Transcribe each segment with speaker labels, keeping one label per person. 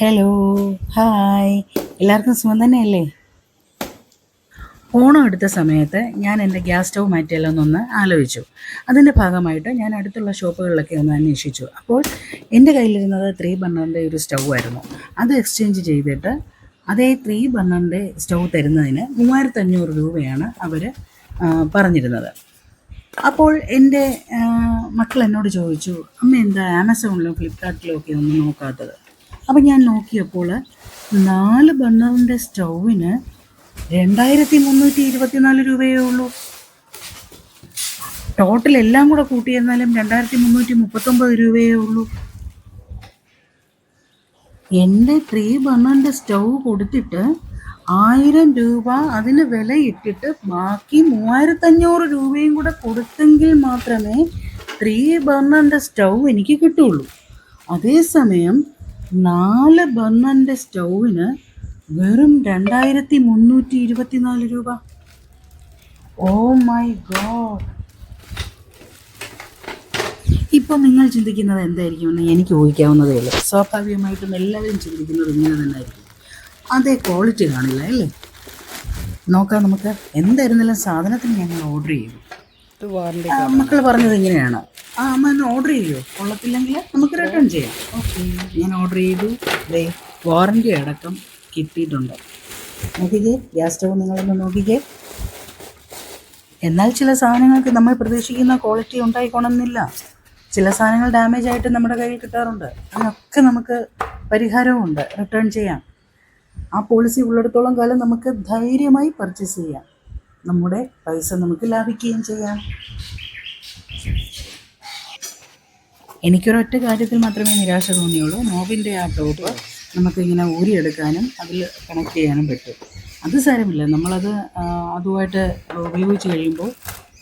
Speaker 1: Hello hi എല്ലാവർക്കും സുഖം തന്നെയല്ലേ? ഓണം എടുത്ത സമയത്ത് ഞാൻ എന്റെ ഗ്യാസ് സ്റ്റൗ മാറ്റിയല്ലോ എന്നൊന്ന് ആലോചിച്ചു. അതിന്റെ ഭാഗമായിട്ട് ഞാൻ അടുത്തുള്ള ഷോപ്പുകളിലൊക്കെ ഒന്ന് അന്വേഷിച്ചു. അപ്പോൾ എന്റെ കയ്യിലിരുന്നത് ത്രീ ബർണറിന്റെ ഒരു സ്റ്റൗ ആയിരുന്നു. അത് എക്സ്ചേഞ്ച് ചെയ്തിട്ട് അതേ ത്രീ ബർണറിന്റെ സ്റ്റൗ തരുന്നതിന് മൂവായിരത്തഞ്ഞൂറ് രൂപയാണ് അവർ പറഞ്ഞിരുന്നത്. അപ്പോൾ എന്റെ മക്കൾ എന്നോട് ചോദിച്ചു അമ്മ എന്താ ആമസോണിലും ഫ്ലിപ്കാർട്ടിലും ഒക്കെ ഒന്നും നോക്കാത്തത്? അപ്പം ഞാൻ നോക്കിയപ്പോൾ നാല് ബർണറിന്റെ സ്റ്റൗവിന് രണ്ടായിരത്തി മുന്നൂറ്റി ഇരുപത്തിനാല് രൂപയേ ഉള്ളൂ. ടോട്ടൽ എല്ലാം കൂടെ കൂട്ടിയെന്നാലും രണ്ടായിരത്തി മുന്നൂറ്റി മുപ്പത്തൊമ്പത് രൂപയേ ഉള്ളൂ. എന്റെ ത്രീ ബർണറിന്റെ സ്റ്റൗ കൊടുത്തിട്ട് ആയിരം രൂപ അതിന് വില ഇട്ടിട്ട് ബാക്കി മൂവായിരത്തഞ്ഞൂറ് രൂപയും കൂടെ കൊടുത്തെങ്കിൽ മാത്രമേ ത്രീ ബർണറിന്റെ സ്റ്റൗ എനിക്ക് കിട്ടുള്ളൂ അതേസമയം നാല് ബർണറിന്റെ സ്റ്റൗവിന് വെറും രണ്ടായിരത്തി മുന്നൂറ്റി ഇരുപത്തിനാല് രൂപ. Oh my god. ഇപ്പം നിങ്ങൾ ചിന്തിക്കുന്നത് എന്തായിരിക്കുമെന്ന് എനിക്ക് ഊഹിക്കാവുന്നതേ ഉള്ളൂ. സ്വാഭാവികമായിട്ടും എല്ലാവരും ചിന്തിക്കുന്നത് ഇങ്ങനെ തന്നെ ആയിരിക്കും അതേ ക്വാളിറ്റി കാണില്ല അല്ലേ? നോക്കാം നമുക്ക്. എന്തായിരുന്നാലും സാധനത്തിന് ഞങ്ങൾ ഓർഡർ ചെയ്യും മക്കൾ പറഞ്ഞത് ഇങ്ങനെയാണ്. ആ അമ്മ ഓർഡർ ചെയ്യോ? കൊള്ളത്തില്ലെങ്കിൽ നമുക്ക് റിട്ടേൺ ചെയ്യാം. ഓക്കെ ഞാൻ ഓർഡർ ചെയ്തു. ദേ വാറണ്ടി അടക്കം കിട്ടിയിട്ടുണ്ട്. നോക്കിക്കേ ഗ്യാസ് സ്റ്റവ് നിങ്ങളൊന്ന് നോക്കിക്കേ. എന്നാൽ ചില സാധനങ്ങൾക്ക് നമ്മൾ പ്രതീക്ഷിക്കുന്ന ക്വാളിറ്റി ഉണ്ടായിക്കോണമെന്നില്ല ചില സാധനങ്ങൾ ഡാമേജ് ആയിട്ട് നമ്മുടെ കയ്യിൽ കിട്ടാറുണ്ട്. അതിനൊക്കെ നമുക്ക് പരിഹാരവുമുണ്ട്. റിട്ടേൺ ചെയ്യാം. ആ പോളിസി ഉള്ളിടത്തോളം കാലം നമുക്ക് ധൈര്യമായി പർച്ചേസ് ചെയ്യാം. നമ്മുടെ പൈസ നമുക്ക് ലാഭിക്കുകയും ചെയ്യാം. എനിക്കൊരൊറ്റ കാര്യത്തിൽ മാത്രമേ നിരാശ തോന്നിയുള്ളൂ. നോവിന്റെ ആ ടോപ്പ് നമുക്ക് ഇങ്ങനെ ഊരിയെടുക്കാനും അതിൽ കണക്ട് ചെയ്യാനും പറ്റും. അത് സാരമില്ല. നമ്മളത് അതുമായിട്ട് ഉപയോഗിച്ച് കഴിയുമ്പോൾ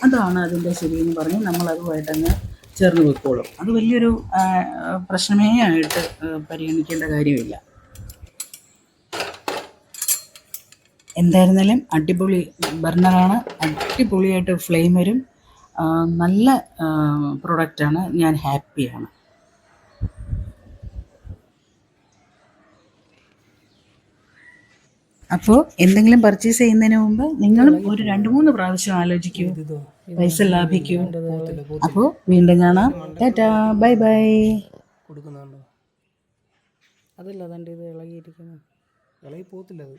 Speaker 1: അതാണ് അതിന്റെ ശരിയെന്ന് പറഞ്ഞ് നമ്മൾ അതുമായിട്ട് അങ്ങ് ചേർന്ന് വെക്കോളും അത് വലിയൊരു പ്രശ്നമേ ആയിട്ട് പരിഗണിക്കേണ്ട കാര്യമില്ല. എന്തായിരുന്നാലും അടിപൊളി ബർണറാണ്. അടിപൊളിയായിട്ട് ഫ്ലെയിം വരും നല്ല പ്രൊഡക്റ്റാണ് ഞാൻ ഹാപ്പിയാണ് അപ്പോൾ എന്തെങ്കിലും പർച്ചേസ് ചെയ്യുന്നതിന് മുമ്പ് നിങ്ങളും ഒരു രണ്ട് മൂന്ന് പ്രാവശ്യം ആലോചിക്കൂ. പൈസ ലാഭിക്കൂ. അപ്പോൾ വീണ്ടും കാണാം. ടാറ്റാ. Bye bye.
Speaker 2: കൊടുക്കുന്നുണ്ടോ? അതല്ല അതാണ്ട് ഇത് ഇളകിയിരിക്കുന്നു? ഇളകി പോകത്തില്ല അത്.